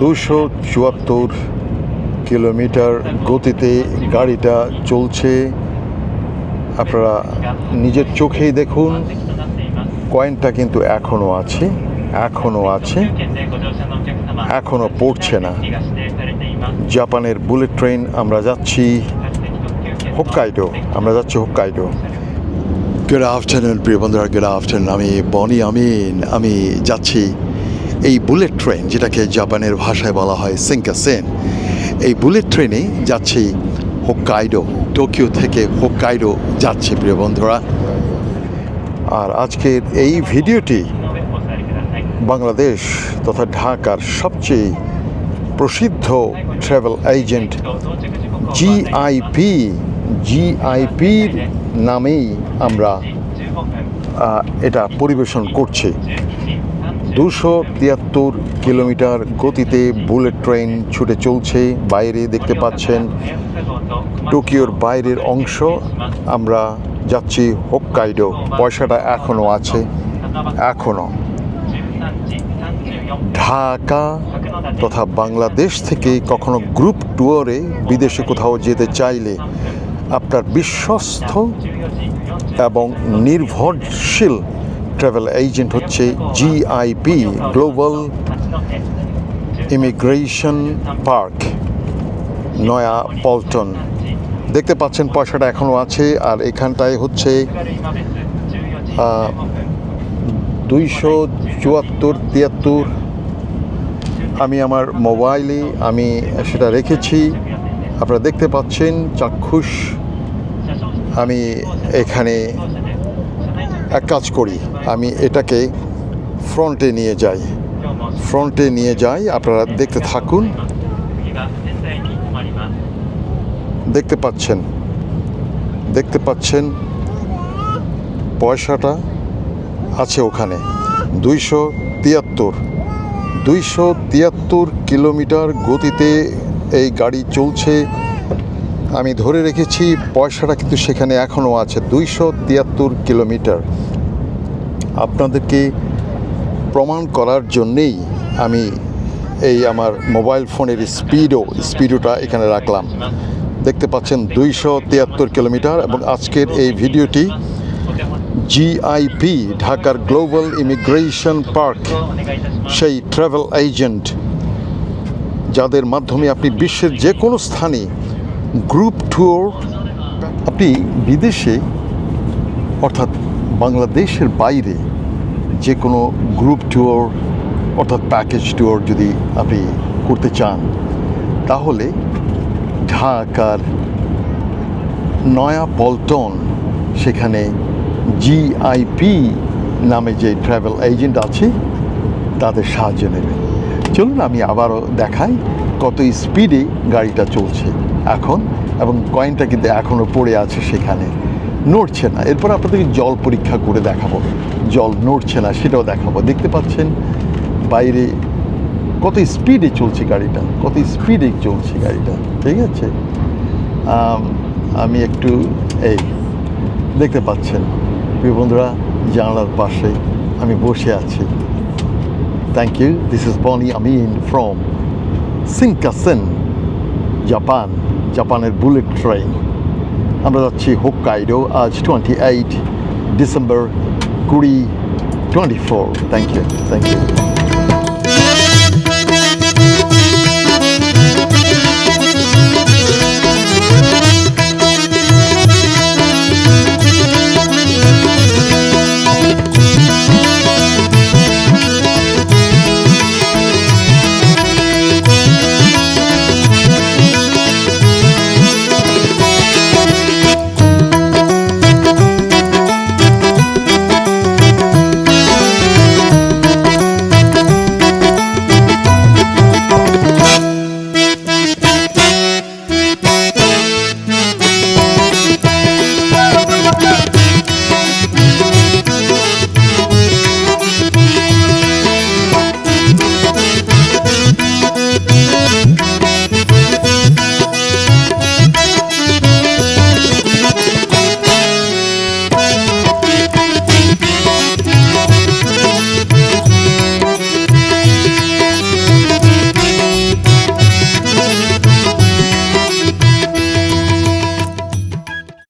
দুশো চুয়াত্তর কিলোমিটার গতিতে গাড়িটা চলছে। আপনারা নিজের চোখেই দেখুন, কয়েনটা কিন্তু এখনও আছে এখনও আছে এখনও পড়ছে না। জাপানের বুলেট ট্রেন, আমরা যাচ্ছি হোক্কাইডো, আমরা যাচ্ছি হোক্কাইডো। গুড আফটারনুন প্রিয় বন্ধুরা গুড আফটারনুন আমি বনি আমিন, আমি যাচ্ছি এই বুলেট ট্রেন যেটাকে জাপানের ভাষায় বলা হয় সিঙ্কাসেন এই বুলেট ট্রেনে যাচ্ছি হোক্কাইডো টোকিও থেকে হোক্কাইডো যাচ্ছে, প্রিয় বন্ধুরা। আর আজকের এই ভিডিওটি বাংলাদেশ তথা ঢাকার সবচেয়ে প্রসিদ্ধ ট্রাভেল এজেন্ট জিআইপি জিআইপির নামেই আমরা এটা পরিবেশন করছি। দুশো তিয়াত্তর কিলোমিটার গতিতে বুলেট ট্রেন ছুটে চলছে। বাইরে দেখতে পাচ্ছেন টোকিওর বাইরের অংশ। আমরা যাচ্ছি হোক্কাইডো। পয়সাটা এখনও আছে। এখনও ঢাকা তথা বাংলাদেশ থেকে কখনো গ্রুপ ট্যুরে বিদেশে কোথাও যেতে চাইলে আপনার বিশ্বস্ত এবং নির্ভরশীল ট্রাভেল এজেন্ট হচ্ছে GIP global immigration park Naya Paltan দেখতে পাচ্ছেন পয়সাটা এখনও আছে, আর এখানটায় হচ্ছে দুইশো চুয়াত্তর, তিয়াত্তর। আমি আমার মোবাইলে আমি সেটা রেখেছি। আপনারা দেখতে পাচ্ছেন চাক্ষুষ। আমি এখানে এক কাজ করি, আমি এটাকে ফ্রন্টে নিয়ে যাই। ফ্রন্টে নিয়ে যাই, আপনারা দেখতে থাকুন। দেখতে পাচ্ছেন। দেখতে পাচ্ছেন পয়সাটা আছে ওখানে। দুইশো তিয়াত্তর। দুইশো তিয়াত্তর কিলোমিটার গতিতে এই গাড়ি চলছে। আমি ধরে রেখেছি, পয়সাটা কিন্তু সেখানে এখনও আছে। দুইশো তিয়াত্তর কিলোমিটার। আপনাদেরকে প্রমাণ করার জন্যেই আমি এই আমার মোবাইল ফোনের স্পিডও, স্পিডোটা এখানে রাখলাম। দেখতে পাচ্ছেন দুইশো তিয়াত্তর কিলোমিটার এবং আজকের এই ভিডিওটি জিআইপি, ঢাকার গ্লোবাল ইমিগ্রেশন পার্ক, সেই ট্রাভেল এজেন্ট, যাদের মাধ্যমে আপনি বিশ্বের যে কোনো স্থানে গ্রুপ ট্যুর, আপনি বিদেশে, অর্থাৎ বাংলাদেশের বাইরে যে কোনো গ্রুপ ট্যুর অর্থাৎ প্যাকেজ ট্যুর যদি আপনি করতে চান, তাহলে ঢাকার নয়া পল্টন সেখানে জিআইপি নামে যে ট্রাভেল এজেন্ট আছে, তাদের সাহায্য নেবেন। চলুন আমি আবারও দেখাই কত স্পিডে গাড়িটা চলছে এখন, এবং কয়েনটা কিন্তু এখনও পড়ে আছে সেখানে। নড়ছে না। এরপর আপনাদেরকে জল পরীক্ষা করে দেখাবো। জল নড়ছে না, সেটাও দেখাবো। দেখতে পাচ্ছেন, বাইরে কত স্পিডে চলছে গাড়িটা, কত স্পিডে চলছে গাড়িটা, ঠিক আছে? আমি একটু এই দেখতে পাচ্ছেন, প্রিয় বন্ধুরা, জানালার পাশে আমি বসে আছি। Thank you this is Boni Amin from Shinkansen Japan জাপানের বুলেট ট্রেন আমরা যাচ্ছি হোক্কাইডো আজ টোয়েন্টি এইট ডিসেম্বর কুড়ি twenty four thank you thank you